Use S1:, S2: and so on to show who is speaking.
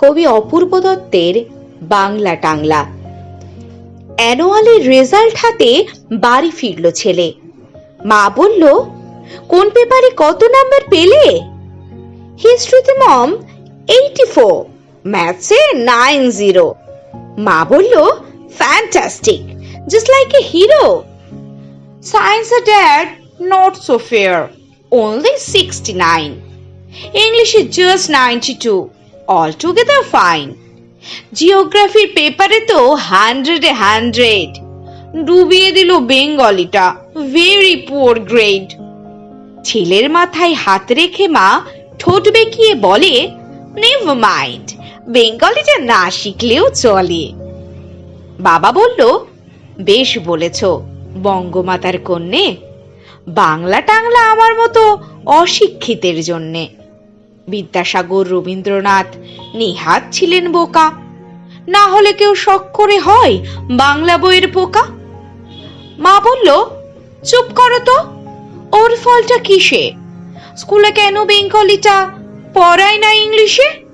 S1: কবি অপূর্ব দত্তের বাংলা টাংলা। অ্যানুয়ালের রেজাল্ট হাতে বাড়ি ফিরল ছেলে। মা বলল, কোন পেপারে কত নাম্বার পেলে? হিস্ট্রিতে মম এইটি ফোর ম্যাথসে নাইন জিরো মা বলল fantastic just like a hero science dad not so fair only 69 English is just 92 altogether fine. জিওগ্রাফির পেপারে তো হান্ড্রেডে হান্ড্রেড ডুবিয়ে দিল বেঙ্গলিটা ভেরি পুয়ার গ্রেড ছেলের মাথায় হাত রেখে মা ঠোঁট বেঁকিয়ে বলে নেভার মাইন্ড বেঙ্গলিটা না শিখলেও চলে। বাবা বলল, বেশ বলেছ, বঙ্গমাতার কন্যে। বাংলা টাংলা আমার মতো অশিক্ষিতের জন্যে। বিদ্যাসাগর রবীন্দ্রনাথ নিহাত ছিলেন বোকা। না হলে কেউ শখ করে হয় বাংলা বইয়ের পোকা? মা বলল, চুপ করো তো, ওর ফলটা কিসে? স্কুলে কেন বেঙ্গলিটা পড়ায় না ইংলিশে?